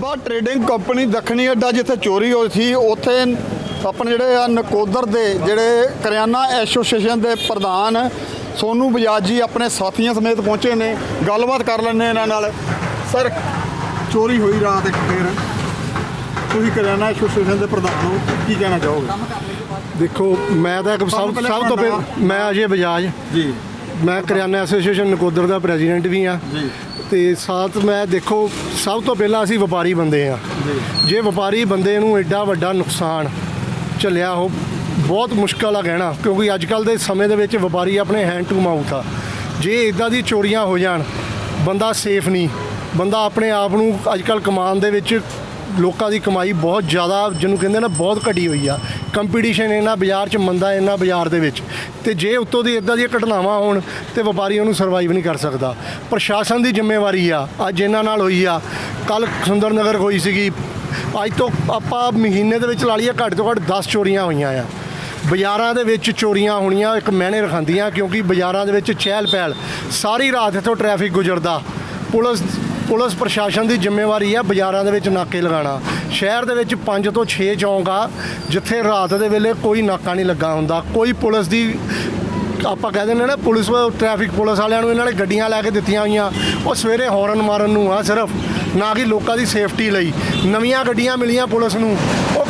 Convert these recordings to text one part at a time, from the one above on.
ਬਲਵਾ trading company ਦੱਖਣੀ ਅੱਡਾ ਜਿੱਥੇ ਚੋਰੀ ਹੋਈ ਸੀ ਉੱਥੇ ਆਪਣੇ ਜਿਹੜੇ ਆ ਨਕੋਦਰ ਦੇ ਜਿਹੜੇ ਕਰਿਆਨਾ ਐਸੋਸੀਏਸ਼ਨ ਦੇ ਪ੍ਰਧਾਨ ਸੋਨੂ ਬਜਾਜ ਜੀ ਆਪਣੇ ਸਾਥੀਆਂ ਸਮੇਤ ਪਹੁੰਚੇ ਨੇ। ਗੱਲਬਾਤ ਕਰ ਲੈਣੇ ਇਹਨਾਂ ਨਾਲ। ਸਰ ਚੋਰੀ ਹੋਈ ਰਾਤ ਇੱਕ ਫੇਰ। ਤੁਸੀਂ ਕਰਿਆਨਾ ਐਸੋਸੀਏਸ਼ਨ ਦੇ ਪ੍ਰਧਾਨ ਹੋ ਕੀ ਕਹਿਣਾ ਚਾਹੋਗੇ? ਦੇਖੋ ਮੈਂ ਤਾਂ ਸਭ ਸਭ ਤੋਂ ਪਹਿਲਾਂ ਮੈਂ ਅਜੇ ਬਜਾਜ। ਜੀ। ਮੈਂ ਕਰਿਆਨਾ ਐਸੋਸੀਏਸ਼ਨ ਨਕੋਦਰ ਦਾ ਪ੍ਰੈਜ਼ੀਡੈਂਟ ਵੀ ਆ ਜੀ। ਤੇ ਸਾਥ ਮੈਂ ਦੇਖੋ ਸਭ ਤੋਂ ਪਹਿਲਾਂ ਅਸੀਂ ਵਪਾਰੀ ਬੰਦੇ ਆ ਜੀ। ਵਪਾਰੀ ਬੰਦੇ ਨੂੰ ਐਡਾ ਵੱਡਾ ਨੁਕਸਾਨ ਝੱਲਿਆ ਉਹ ਬਹੁਤ ਮੁਸ਼ਕਲ ਆ ਕਹਿਣਾ ਕਿਉਂਕਿ ਅੱਜ ਕੱਲ ਦੇ ਸਮੇਂ ਦੇ ਵਿੱਚ ਵਪਾਰੀ ਆਪਣੇ ਹੈਂਡ ਟੂ ਮਾਊਥ ਆ। ਜੇ ਇਦਾਂ ਦੀ ਚੋਰੀਆਂ ਹੋ ਜਾਣ ਬੰਦਾ ਸੇਫ ਨਹੀਂ। ਬੰਦਾ ਆਪਣੇ ਆਪ ਨੂੰ ਅੱਜ ਕੱਲ ਕਮਾਉਣ ਦੇ ਵਿੱਚ ਲੋਕਾਂ ਦੀ ਕਮਾਈ ਬਹੁਤ ਜ਼ਿਆਦਾ ਜਿਹਨੂੰ ਕਹਿੰਦੇ ਨਾ ਬਹੁਤ ਘਟੀ ਹੋਈ ਆ। ਕੰਪੀਟੀਸ਼ਨ ਇਹਨਾਂ ਬਾਜ਼ਾਰ 'ਚ ਮੰਦਾ ਇਹਨਾਂ ਬਾਜ਼ਾਰ ਦੇ ਵਿੱਚ। ਤੇ ਜੇ ਉੱਤੋਂ ਦੀ ਇਦਾਂ ਦੀਆਂ ਘਟਨਾਵਾਂ ਹੋਣ, ਤੇ ਵਪਾਰੀ ਉਹਨੂੰ ਸਰਵਾਈਵ ਨਹੀਂ ਕਰ ਸਕਦਾ। ਪ੍ਰਸ਼ਾਸਨ ਦੀ ਜ਼ਿੰਮੇਵਾਰੀ ਆ, ਅੱਜ ਇਹਨਾਂ ਨਾਲ ਹੋਈ ਆ। ਕੱਲ ਸੁੰਦਰ ਨਗਰ ਹੋਈ ਸੀਗੀ। ਅੱਜ ਤੋਂ ਆਪਾਂ ਮਹੀਨੇ ਦੇ ਵਿੱਚ ਲਾ ਲਈਏ ਘੱਟ ਤੋਂ ਘੱਟ 10 ਚੋਰੀਆਂ ਹੋਈਆਂ ਆ। ਬਾਜ਼ਾਰਾਂ ਦੇ ਵਿੱਚ ਚੋਰੀਆਂ ਹੋਣੀਆਂ ਇੱਕ ਮਹਿਨੇ ਰਖਾਂਦੀਆਂ, ਕਿਉਂਕਿ ਬਾਜ਼ਾਰਾਂ ਦੇ ਵਿੱਚ ਚਹਿਲ ਪਹਿਲ ਸਾਰੀ ਰਾਤ ਇੱਥੋਂ ਟ੍ਰੈਫਿਕ ਗੁਜ਼ਰਦਾ। ਪੁਲਿਸ ਪੁਲਿਸ ਪ੍ਰਸ਼ਾਸਨ ਦੀ ਜ਼ਿੰਮੇਵਾਰੀ ਆ ਬਾਜ਼ਾਰਾਂ ਦੇ ਵਿੱਚ ਨਾਕੇ ਲਗਾਉਣਾ। ਸ਼ਹਿਰ ਦੇ ਵਿੱਚ 5 ਤੋਂ 6 ਚੌਂਕ ਆ, ਜਿੱਥੇ ਰਾਤ ਦੇ ਵੇਲੇ ਕੋਈ ਨਾਕਾ ਨਹੀਂ ਲੱਗਾ ਹੁੰਦਾ। ਕੋਈ ਪੁਲਿਸ ਦੀ, ਆਪਾਂ ਕਹਿ ਦਿੰਦੇ ਨਾ ਪੁਲਿਸ, ਟ੍ਰੈਫਿਕ ਪੁਲਿਸ ਵਾਲਿਆਂ ਨੂੰ ਇਹਨਾਂ ਨੇ ਗੱਡੀਆਂ ਲੈ ਕੇ ਦਿੱਤੀਆਂ ਹੋਈਆਂ। ਉਹ ਸਵੇਰੇ ਹੌਰਨ ਮਾਰਨ ਨੂੰ ਆ ਸਿਰਫ, ਨਾ ਕਿ ਲੋਕਾਂ ਦੀ ਸੇਫਟੀ ਲਈ। ਨਵੀਆਂ ਗੱਡੀਆਂ ਮਿਲੀਆਂ ਪੁਲਿਸ ਨੂੰ।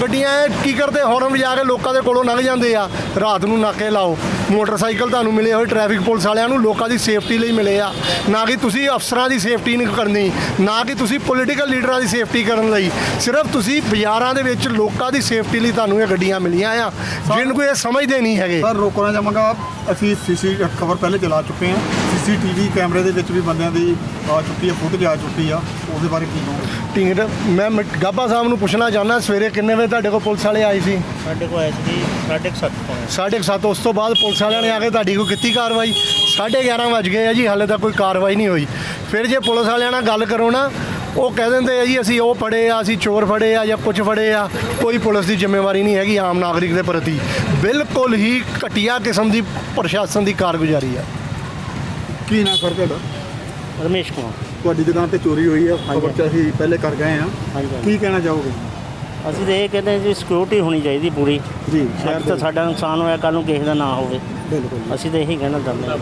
ਗੱਡੀਆਂ ਇਹ ਕੀ ਕਰਦੇ? ਹੌਰਨ ਵਜਾ ਕੇ ਲੋਕਾਂ ਦੇ ਕੋਲੋਂ ਲੰਘ ਜਾਂਦੇ ਆ। ਰਾਤ ਨੂੰ ਨਾਕੇ ਲਾਓ। ਮੋਟਰਸਾਈਕਲ ਤੁਹਾਨੂੰ ਮਿਲੇ ਹੋਏ ਟ੍ਰੈਫਿਕ ਪੁਲਿਸ ਵਾਲਿਆਂ ਨੂੰ ਲੋਕਾਂ ਦੀ ਸੇਫਟੀ ਲਈ ਮਿਲੇ ਆ। ਨਾ ਕਿ ਤੁਸੀਂ ਅਫਸਰਾਂ ਦੀ ਸੇਫਟੀ ਨਹੀਂ ਕਰਨੀ ਨਾ ਕਿ ਤੁਸੀਂ ਪੋਲੀਟੀਕਲ ਲੀਡਰਾਂ ਦੀ ਸੇਫਟੀ ਕਰਨ ਲਈ। ਸਿਰਫ ਤੁਸੀਂ ਬਾਜ਼ਾਰਾਂ ਦੇ ਵਿੱਚ ਲੋਕਾਂ ਦੀ ਸੇਫਟੀ ਲਈ ਤੁਹਾਨੂੰ ਇਹ ਗੱਡੀਆਂ ਮਿਲੀਆਂ ਆ। ਜਿਹਨੂੰ ਕੋਈ ਇਹ ਸਮਝਦੇ ਨਹੀਂ ਹੈਗੇ। ਸਰ ਰੋਕਣਾ ਚਾਹਾਂਗਾ ਅਸੀਂ ਸੀਸੀ ਖਬਰ ਪਹਿਲੇ ਚਲਾ ਚੁੱਕੇ ਹਾਂ। ਸੀਸੀਟੀਵੀ ਕੈਮਰੇ ਦੇ ਵਿੱਚ ਵੀ ਬੰਦਿਆਂ ਦੀ ਆ ਚੁੱਕੀ ਹੈ ਫੁਟੇਜ ਆ ਚੁੱਕੀ ਆ ਉਹਦੇ ਬਾਰੇ ਕੀ ਕਹੋਗੇ? ਟਿਕਟ ਮੈਂ ਮ- ਗਾਬਾ ਸਾਹਿਬ ਨੂੰ ਪੁੱਛਣਾ ਚਾਹੁੰਦਾ ਸਵੇਰੇ ਕਿੰਨੇ ਵਜੇ ਤੁਹਾਡੇ ਕੋਲ ਪੁਲਿਸ ਵਾਲੇ ਆਏ ਸੀ? ਸਾਡੇ ਕੋਲ ਆਇਆ ਸੀ ਸਾਢੇ ਕੁ ਸੱਤ ਪੌਣੇ ਸਾਢੇ ਕੁ ਸੱਤ ਉਸ ਤੋਂ ਬਾਅਦ ਪੁਲਿਸ ਵਾਲਿਆਂ ਨੇ ਆ ਕੇ ਤੁਹਾਡੀ ਕੋਈ ਕੀਤੀ ਕਾਰਵਾਈ? 11:30 ਵੱਜ ਗਏ ਆ ਜੀ ਹਾਲੇ ਤੱਕ ਕੋਈ ਕਾਰਵਾਈ ਨਹੀਂ ਹੋਈ। ਫਿਰ ਜੇ ਪੁਲਿਸ ਵਾਲਿਆਂ ਨਾਲ ਗੱਲ ਕਰੋ ਨਾ ਉਹ ਕਹਿ ਦਿੰਦੇ ਆ ਜੀ ਅਸੀਂ ਉਹ ਫੜੇ ਆ ਅਸੀਂ ਚੋਰ ਫੜੇ ਆ ਜਾਂ ਕੁਝ ਫੜੇ ਆ ਕੋਈ ਪੁਲਿਸ ਦੀ ਜ਼ਿੰਮੇਵਾਰੀ ਨਹੀਂ ਹੈਗੀ ਆਮ ਨਾਗਰਿਕ ਦੇ ਪ੍ਰਤੀ। ਬਿਲਕੁਲ ਹੀ ਘਟੀਆ ਕਿਸਮ ਦੀ ਪ੍ਰਸ਼ਾਸਨ ਦੀ ਕਾਰਗੁਜ਼ਾਰੀ ਆ। ਕੀ ਨਾ ਸਰ ਤੁਹਾਡਾ? ਰਮੇਸ਼ ਕੁਮਾਰ। ਤੁਹਾਡੀ ਦੁਕਾਨ ਤੇ ਚੋਰੀ ਹੋਈ ਆ ਖਬਰ ਚ ਅਸੀਂ ਪਹਿਲੇ ਕਰ ਗਏ ਆ। ਹਾਂਜੀ ਕੀ ਕਹਿਣਾ ਚਾਹੋਗੇ? ਅਸੀਂ ਤਾਂ ਇਹ ਕਹਿੰਦੇ ਜੀ ਸਿਕਿਉਰਿਟੀ ਹੋਣੀ ਚਾਹੀਦੀ ਪੂਰੀ। ਜੀ ਅੱਜ ਤਾਂ ਸਾਡਾ ਨੁਕਸਾਨ ਹੋਇਆ ਕੱਲ ਨੂੰ ਕਿਸੇ ਦਾ ਨਾ ਹੋਵੇ। ਬਿਲਕੁਲ ਅਸੀਂ ਤਾਂ ਇਹੀ ਕਹਿਣਾ ਚਾਹੁੰਦੇ ਹਾਂ।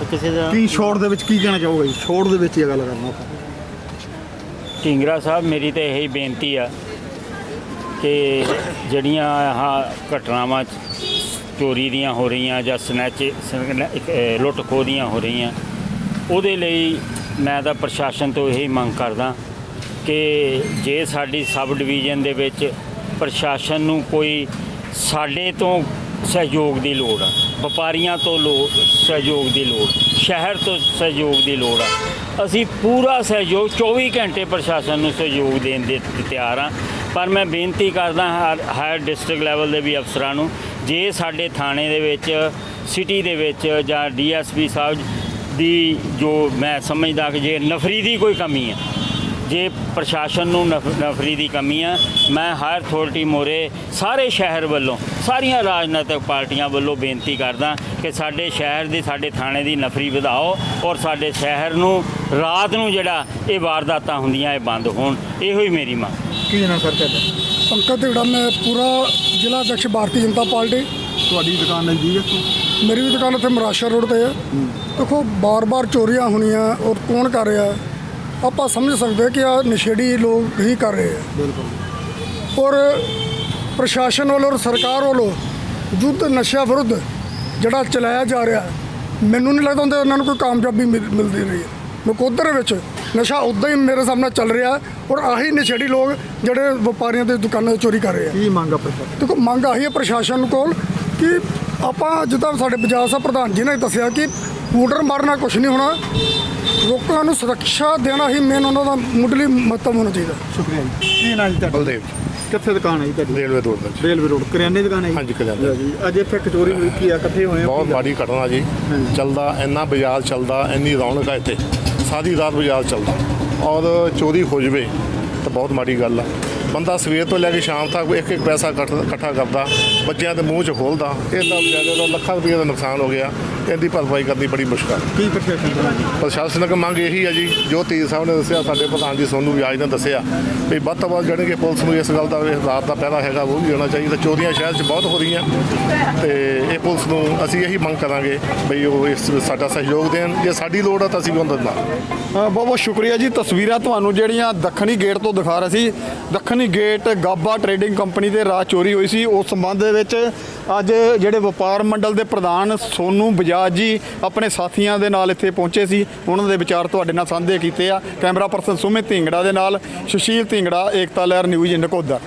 ਤੇ ਕਿਸੇ ਦਾ ਕੀ ਸ਼ੋਰਟ ਦੇ ਵਿੱਚ ਕੀ ਕਹਿਣਾ ਚਾਹੋਗੇ ਜੀ? ਸ਼ੋਰਟ ਦੇ ਵਿੱਚ ਇਹ ਗੱਲ ਕਰਨਾ ਆਪਾਂ। ਢਿੰਗਰਾ ਸਾਹਿਬ ਮੇਰੀ ਤਾਂ ਇਹੀ ਬੇਨਤੀ ਆ ਕਿ ਜਿਹੜੀਆਂ ਆਹ ਘਟਨਾਵਾਂ ਚੋਰੀ ਦੀਆਂ ਹੋ ਰਹੀਆਂ ਜਾਂ ਸਨੈਚ ਲੁੱਟ ਖੋਹ ਦੀਆਂ ਹੋ ਰਹੀਆਂ। ਉਹਦੇ ਲਈ ਮੈਂ ਤਾਂ ਪ੍ਰਸ਼ਾਸਨ ਤੋਂ ਇਹੀ ਮੰਗ ਕਰਦਾ ਕਿ ਜੇ ਸਾਡੀ ਸਬ ਡਿਵੀਜ਼ਨ ਦੇ ਵਿੱਚ ਪ੍ਰਸ਼ਾਸਨ ਨੂੰ ਕੋਈ ਸਾਡੇ ਤੋਂ ਸਹਿਯੋਗ ਦੀ ਲੋੜ ਆ, ਵਪਾਰੀਆਂ ਤੋਂ ਲੋੜ ਸਹਿਯੋਗ ਦੀ ਲੋੜ, ਸ਼ਹਿਰ ਤੋਂ ਸਹਿਯੋਗ ਦੀ ਲੋੜ ਆ, ਅਸੀਂ ਪੂਰਾ ਸਹਿਯੋਗ 24 ਘੰਟੇ ਪ੍ਰਸ਼ਾਸਨ ਨੂੰ ਸਹਿਯੋਗ ਦੇਣ ਦੇ ਤਿਆਰ ਆ। ਪਰ ਮੈਂ ਬੇਨਤੀ ਕਰਦਾ ਹਾਂ ਹਾਇਰ ਡਿਸਟ੍ਰਿਕਟ ਲੈਵਲ ਦੇ ਵੀ ਅਫਸਰਾਂ ਨੂੰ, ਜੇ ਸਾਡੇ ਥਾਣੇ ਦੇ ਵਿੱਚ, ਸਿਟੀ ਦੇ ਵਿੱਚ ਜਾਂ ਡੀਐਸਪੀ ਸਾਹਿਬ ਦੀ ਜੋ ਮੈਂ ਸਮਝਦਾ ਕਿ ਜੇ ਨਫਰੀ ਦੀ ਕੋਈ ਕਮੀ ਹੈ, ਜੇ ਪ੍ਰਸ਼ਾਸਨ ਨੂੰ ਨਫ- ਨਫਰੀ ਦੀ ਕਮੀ ਆ ਮੈਂ ਹਾਇਰ ਅਥਾਰਟੀ ਮੋਰੇ ਸਾਰੇ ਸ਼ਹਿਰ ਵੱਲੋਂ, ਸਾਰੀਆਂ ਰਾਜਨੀਤਿਕ ਪਾਰਟੀਆਂ ਵੱਲੋਂ ਬੇਨਤੀ ਕਰਦਾ ਕਿ ਸਾਡੇ ਸ਼ਹਿਰ ਦੀ, ਸਾਡੇ ਥਾਣੇ ਦੀ ਨਫਰੀ ਵਧਾਓ ਔਰ ਸਾਡੇ ਸ਼ਹਿਰ ਨੂੰ, ਰਾਤ ਨੂੰ ਜਿਹੜਾ ਇਹ ਵਾਰਦਾਤਾਂ ਹੁੰਦੀਆਂ ਇਹ ਬੰਦ ਹੋਣ, ਇਹੋ ਹੀ ਮੇਰੀ ਮੰਗ। ਕੀ ਨਾ ਸਰ ਤੁਹਾਡਾ ਪੰਕਜ ਢਿਗੜਾ ਮੈਂ ਪੂਰਾ ਜ਼ਿਲ੍ਹਾ ਅਧਿਕਸ਼ ਭਾਰਤੀ ਜਨਤਾ ਪਾਰਟੀ। ਤੁਹਾਡੀ ਦੁਕਾਨ ਨਜ਼ਦੀਕ ਹੈ ਇੱਥੋਂ? ਮੇਰੀ ਵੀ ਦੁਕਾਨ ਉੱਥੇ ਮਰਾਸ਼ਾ ਰੋਡ ਤੇ ਹੈ। ਦੇਖੋ ਬਾਰ-ਬਾਰ ਚੋਰੀਆਂ ਹੋਣੀਆਂ ਔਰ ਕੌਣ ਕਰ ਰਿਹਾ? ਆਪਾਂ ਸਮਝ ਸਕਦੇ ਕਿ ਆ ਨਸ਼ੇੜੀ ਲੋਕ ਹੀ ਕਰ ਰਹੇ ਆ। ਬਿਲਕੁਲ। ਔਰ ਪ੍ਰਸ਼ਾਸਨ ਵੱਲੋਂ ਔਰ ਸਰਕਾਰ ਵੱਲੋਂ ਯੁੱਧ ਨਸ਼ਾ ਵਿਰੁੱਧ ਜਿਹੜਾ ਚਲਾਇਆ ਜਾ ਰਿਹਾ ਮੈਨੂੰ ਨਹੀਂ ਲੱਗਦਾ ਉਹਦੇ ਉਹਨਾਂ ਨੂੰ ਕੋਈ ਕਾਮਯਾਬੀ ਮਿਲ- ਮਿਲਦੀ ਰਹੀ। ਹੈ ਨਕੋਦਰ ਵਿੱਚ ਨਸ਼ਾ ਉਦਾਂ ਹੀ ਮੇਰੇ ਸਾਹਮਣੇ ਚੱਲ ਰਿਹਾ ਔਰ ਆਹੀ ਨਸ਼ੇੜੀ ਲੋਕ ਜਿਹੜੇ ਵਪਾਰੀਆਂ ਦੇ ਦੁਕਾਨਾਂ 'ਤੇ ਚੋਰੀ ਕਰ ਰਹੇ ਆ। ਕੀ ਮੰਗ ਆ ਪ੍ਰਸ਼ਾਸਨ ਦੇਖੋ ਮੰਗ ਆਹੀ ਹੈ ਪ੍ਰਸ਼ਾਸਨ ਕੋਲ ਕਿ ਆਪਾਂ ਜਿੱਦਾਂ ਸਾਡੇ ਬਜਾਜ ਸਾਹਿਬ ਪ੍ਰਧਾਨ ਜੀ ਨੇ ਦੱਸਿਆ ਕਿ ਪੂਡਰ ਮਾਰਨਾ ਕੁਝ ਨਹੀਂ ਹੋਣਾ ਲੋਕਾਂ ਨੂੰ ਸੁਰੱਖਿਆ ਦੇਣਾ ਹੀ ਮੇਨ ਉਹਨਾਂ ਦਾ ਮੁੱਢਲੀ ਮਹੱਤਵ ਹੋਣਾ ਚਾਹੀਦਾ। ਸ਼ੁਕਰੀਆ ਜੀ। ਕੀ ਨਾਂ ਜੀ ਤੁਹਾਡਾ? ਬਲਦੇਵ ਕਿੱਥੇ ਦੁਕਾਨ ਹੈ ਜੀ ਤੁਹਾਡੀ? ਰੇਲਵੇ ਰੋਡ ਦਾ ਰੇਲਵੇ ਰੋਡ ਕਰਿਆਨੇ ਦੀ ਦੁਕਾਨ ਹੈ ਜੀ? ਹਾਂਜੀ, ਕਰਿਆਨੇ। ਜੀ ਅੱਜ ਇੱਥੇ ਕਚੋਰੀ ਹੋਈ ਕੀ ਆ ਇਕੱਠੇ ਹੋਏ ਬਹੁਤ? ਮਾੜੀ ਘਟਨਾ ਜੀ। ਚੱਲਦਾ ਇੰਨਾ ਬਾਜ਼ਾਰ ਚੱਲਦਾ ਇੰਨੀ ਰੌਣਕ ਹੈ ਇੱਥੇ। ਸਾਰੀ ਰਾਤ ਬਾਜ਼ਾਰ ਚੱਲਦਾ। ਔਰ ਚੋਰੀ ਹੋ ਜਵੇ ਤਾਂ ਬਹੁਤ ਮਾੜੀ ਗੱਲ ਆ। ਬੰਦਾ ਸਵੇਰ ਤੋਂ ਲੈ ਕੇ ਸ਼ਾਮ ਤੱਕ ਇੱਕ ਇੱਕ ਪੈਸਾ ਇਕੱਠ- ਕਰਦਾ ਬੱਚਿਆਂ ਦੇ ਮੂੰਹ 'ਚ ਖੋਲਦਾ ਇਹਦਾ ਵਿਚਾਰੇ ਦਾ ਲੱਖਾਂ ਰੁਪਏ ਦਾ ਨੁਕਸਾਨ ਹੋ ਗਿਆ ਇਹਦੀ ਭਰਪਾਈ ਕਰਨੀ ਬੜੀ ਮੁਸ਼ਕਲ ਕੀ ਪ੍ਰਸ਼ਾਸਨ ਪ੍ਰਸ਼ਾਸਨਿਕ ਮੰਗ? ਇਹੀ ਹੈ ਜੀ ਜੋ ਤੀਰ ਸਾਹਿਬ ਨੇ ਦੱਸਿਆ ਸਾਡੇ ਪ੍ਰਧਾਨ ਜੀ ਸੋਨੂੰ ਵਿਆਜ ਨੇ ਦੱਸਿਆ ਵੀ ਵੱਧ ਤੋਂ ਵੱਧ ਜਿਹੜੇ ਕਿ ਪੁਲਿਸ ਨੂੰ ਇਸ ਗੱਲ ਦਾ ਰਾਤ ਦਾ ਪਹਿਰਾ ਹੈਗਾ ਉਹ ਵੀ ਹੋਣਾ ਚਾਹੀਦਾ ਚੋਰੀਆਂ ਸ਼ਹਿਰ 'ਚ ਬਹੁਤ ਹੋ ਰਹੀਆਂ ਤੇ ਇਹ ਪੁਲਿਸ ਨੂੰ ਅਸੀਂ ਇਹੀ ਮੰਗ ਕਰਾਂਗੇ ਵੀ ਉਹ ਇਸ ਸਾਡਾ ਸਹਿਯੋਗ ਦੇਣ ਜੇ ਸਾਡੀ ਲੋੜ ਆ ਤਾਂ ਅਸੀਂ ਵੀ ਉਹਨਾਂ ਨਾਲ ਬਹੁਤ ਬਹੁਤ ਸ਼ੁਕਰੀਆ ਜੀ ਤਸਵੀਰਾਂ ਤੁਹਾਨੂੰ ਜਿਹੜੀਆਂ ਦੱਖਣੀ ਗੇਟ ਤੋਂ ਦਿਖਾ ਰਹੇ ਸੀ ਦੱਖਣੀ ਗੇਟ ਗਾਬਾ ਟਰੇਡਿੰਗ ਕੰਪਨੀ ਦੇ ਰਾਹ ਚੋਰੀ ਹੋਈ ਸੀ। ਉਸ ਸੰਬੰਧ ਦੇ ਵਿੱਚ ਅੱਜ ਜਿਹੜੇ ਵਪਾਰ ਮੰਡਲ ਦੇ ਪ੍ਰਧਾਨ ਸੋਨੂ ਬਜਾਜ ਜੀ ਆਪਣੇ ਸਾਥੀਆਂ ਦੇ ਨਾਲ ਇੱਥੇ ਪਹੁੰਚੇ ਸੀ। ਉਹਨਾਂ ਦੇ ਵਿਚਾਰ ਤੁਹਾਡੇ ਨਾਲ ਸਾਂਝੇ ਕੀਤੇ ਆ। ਕੈਮਰਾ ਪਰਸਨ ਸੁਮਿਤ ਢਿੰਗੜਾ ਦੇ ਨਾਲ ਸੁਸ਼ੀਲ ਢਿੰਗੜਾ, ਏਕਤਾ ਲਹਿਰ ਨਿਊਜ਼ ਨਕੋਦਰ